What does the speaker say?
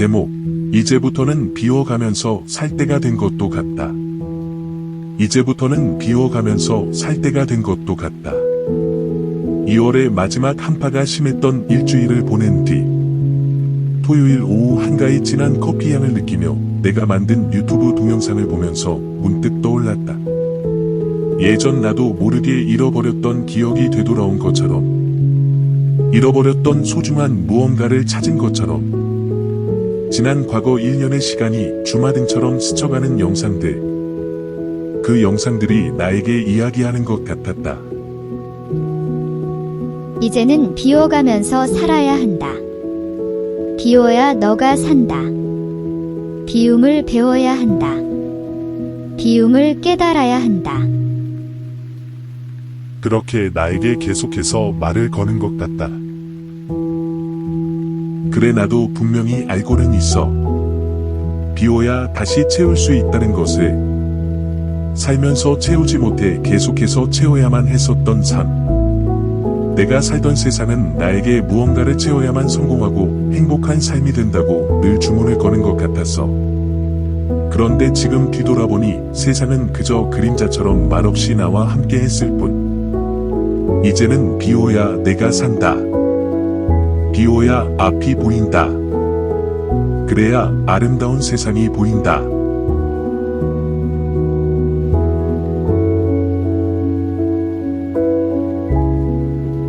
제목, 이제부터는 비워가면서 살 때가 된 것도 같다. 이제부터는 비워가면서 살 때가 된 것도 같다. 2월의 마지막 한파가 심했던 일주일을 보낸 뒤, 토요일 오후 한가히 진한 커피 향을 느끼며 내가 만든 유튜브 동영상을 보면서 문득 떠올랐다. 예전 나도 모르게 잃어버렸던 기억이 되돌아온 것처럼, 잃어버렸던 소중한 무언가를 찾은 것처럼, 지난 과거 1년의 시간이 주마등처럼 스쳐가는 영상들, 그 영상들이 나에게 이야기하는 것 같았다. 이제는 비워가면서 살아야 한다. 비워야 너가 산다. 비움을 배워야 한다. 비움을 깨달아야 한다. 그렇게 나에게 계속해서 말을 거는 것 같다. 그래 나도 분명히 알고는 있어. 비워야 다시 채울 수 있다는 것을 살면서 채우지 못해 계속해서 채워야만 했었던 삶. 내가 살던 세상은 나에게 무언가를 채워야만 성공하고 행복한 삶이 된다고 늘 주문을 거는 것 같았어. 그런데 지금 뒤돌아보니 세상은 그저 그림자처럼 말없이 나와 함께 했을 뿐. 이제는 비오야 내가 산다. 비오야 앞이 보인다. 그래야 아름다운 세상이 보인다.